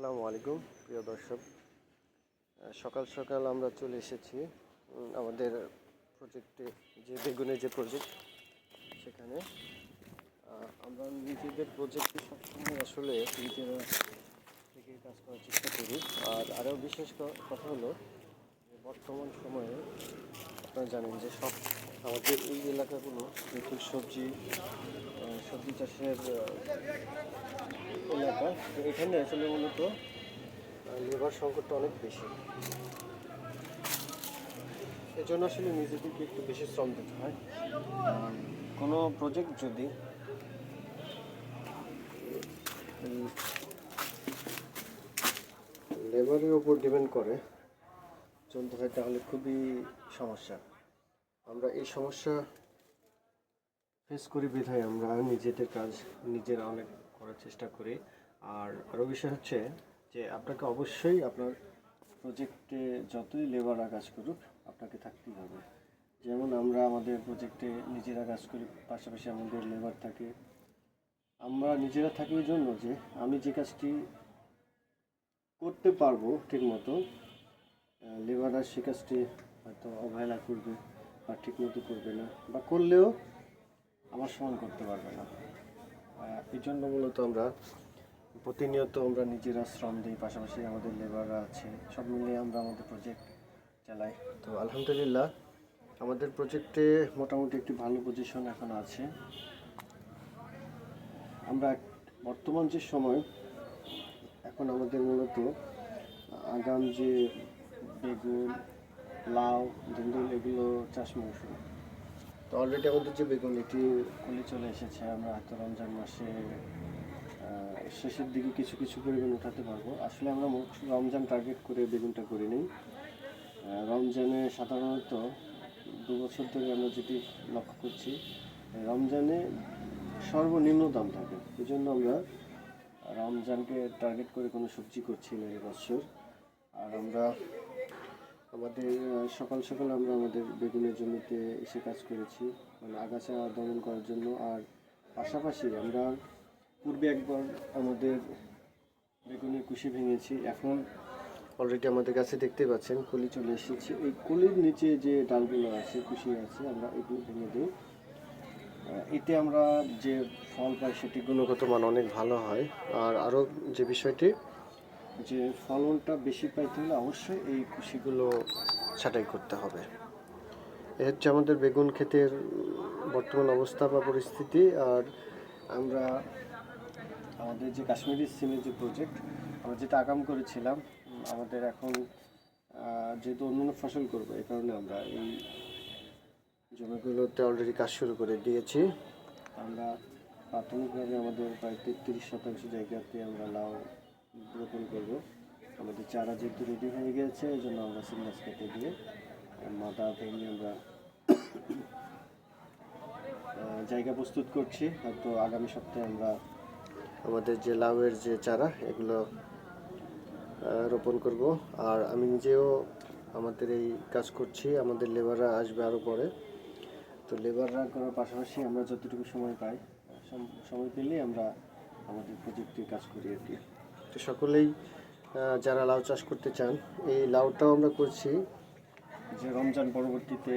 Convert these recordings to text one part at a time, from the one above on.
আসসালামু আলাইকুম, প্রিয় দর্শক। সকাল সকাল আমরা চলে এসেছি আমাদের প্রজেক্টে যে বেগুনের যে প্রজেক্ট সেখানে। আমরা নিজেদের প্রজেক্টে সবসময় আসলে নিজেরা থেকে কাজ করার চেষ্টা করি। আর আরও বিশেষ কথা হলো বর্তমান সময়ে আপনারা জানেন যে সব আমাদের এই এলাকাগুলো নতুন সবজি সবজি চাষের এলাকা। এখানে আসলে মূলত লেবার সংকটটা অনেক বেশি। এজন্য আসলে নিজেদেরকে একটু বেশি শ্রম দিতে হয়। আর কোনো প্রজেক্ট যদি লেবারের উপর ডিপেন্ড করে, চলতে হয় তাহলে খুবই সমস্যা। আমরা এই সমস্যা ফেস করি বিধায় আমরা নিজেদের কাজ নিজেরা অনেক করার চেষ্টা করি। আর আরও বিষয় হচ্ছে যে আপনাকে অবশ্যই আপনার প্রজেক্টে যতই লেবাররা কাজ করুক, আপনাকে থাকতেই হবে। যেমন আমরা আমাদের প্রজেক্টে নিজেরা কাজ করি, পাশাপাশি আমাদের লেবার থাকে। আমরা নিজেরা থাকি জন্য যে আমি যে কাজটি করতে পারব ঠিক মতো লেবাররা সে কাজটি হয়তো অবহেলা করবে বা ঠিক মতো করবে না বা করলেও আমার সমান করতে পারবে না। এই জন্য মূলত আমরা প্রতিনিয়ত আমরা নিজেরা শ্রম দিই, পাশাপাশি আমাদের লেবাররা আছে, সব মিলিয়ে আমরা আমাদের প্রজেক্ট চালাই। তো আলহামদুলিল্লাহ, আমাদের প্রজেক্টে মোটামুটি একটি ভালো পজিশন এখন আছে। আমরা বর্তমান যে সময়, এখন আমাদের মূলত আগাম যে বেগুন, লাউ, ধুন্দুল, এগুলো চাষ মৌসুম। তো অলরেডি আমাদের যে বেগুন এটি কলি চলে এসেছে, আমরা হয়তো রমজান মাসে শেষের দিকে কিছু কিছু পরিমাণ উঠাতে পারব। আসলে আমরা রমজান টার্গেট করে বেগুনটা করে নিই। রমজানে সাধারণত দু বছর ধরে আমরা যেটি লক্ষ্য করছি, রমজানে সর্বনিম্ন দাম থাকে। এই জন্য আমরা রমজানকে টার্গেট করে কোনো সবজি করছি না এবছর আর আমরা আমাদের সকাল সকাল আমরা আমাদের বেগুনের জমিতে এসে কাজ করেছি মানে আগাছা দমন করার জন্য। আর পাশাপাশি আমরা পূর্বে একবার আমাদের বেগুনের কুশি ভেঙেছি, এখন অলরেডি আমাদের কাছে দেখতে পাচ্ছেন, কলি চলে এসেছে। এই কলির নিচে যে ডালগুলো আছে, কুশি আছে, আমরা এগুলো ভেঙে দিই। এতে আমরা যে ফল পাই সেটি গুণগত মান অনেক ভালো হয়। আর আরও যে বিষয়টি যে ফলনটা বেশি পাইতে হলে অবশ্যই এই কুশিগুলো ছাঁটাই করতে হবে। এ হচ্ছে আমাদের বেগুন ক্ষেতের বর্তমান অবস্থা বা পরিস্থিতি, আর আমরা আমাদের যে কাশ্মীরি সিমের যে প্রজেক্ট আমরা যেটা আগাম করেছিলাম, আমাদের এখন যেহেতু অন্যান্য ফসল করব, এই কারণে আমরা এই জমিগুলোতে অলরেডি কাজ শুরু করে দিয়েছি। আমরা প্রাথমিকভাবে আমাদের প্রায় তেত্রিশ শতাংশ জায়গাতে আমরা লাউ রোপণ করব। আমাদের চারা যেহেতু রেডি হয়ে গেছে, এই জন্য আমরা সিঙ্গাস কেটে দিয়ে মাদা ভেঙে আমরা জায়গা প্রস্তুত করছি। হয়তো আগামী সপ্তাহে আমরা আমাদের যে লাউয়ের যে চারা, এগুলো রোপণ করব। আর আমি নিজেও আমাদের এই কাজ করছি, আমাদের লেবাররা আসবে আরও পরে। তো লেবাররা করার পাশাপাশি আমরা যতটুকু সময় পাই সময় পেলেই আমরা আমাদের প্রযুক্তির কাজ করি আর কি। তো সকলেই যারা লাউ চাষ করতে চান এই লাউটাও আমরা করছি। যে রমজান পরবর্তীতে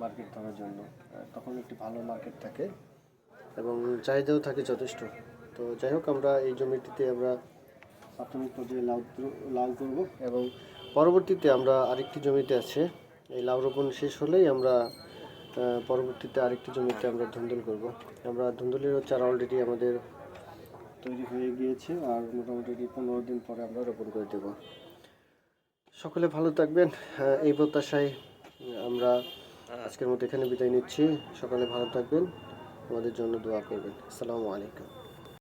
মার্কেট ধরার জন্য তখন একটি ভালো মার্কেট থাকে। এবং চাহিদাও থাকে যথেষ্ট। তো যাই হোক আমরা এই জমিটিতে আমরা প্রাথমিক পর্যায়ে লাউ লাউ করব এবং পরবর্তীতে আমরা আরেকটি জমিতে আছে। এই লাউ রোপণ শেষ হলেই আমরা পরবর্তীতে আরেকটি জমিতে আমরা ধুন্দুল করব। আমরা ধুন্দুলেরও চারা অলরেডি আমাদের তৈরি হয়ে গিয়েছে আর মোটামুটি পনেরো দিন পরে আমরা রোপণ করে দেব। সকলে ভালো থাকবেন। এই প্রত্যাশায় আমরা আজকের মতো এখানে বিদায় নিচ্ছি। সকলে ভালো থাকবেন। আমাদের জন্য দোয়া করবেন। আসসালামু আলাইকুম।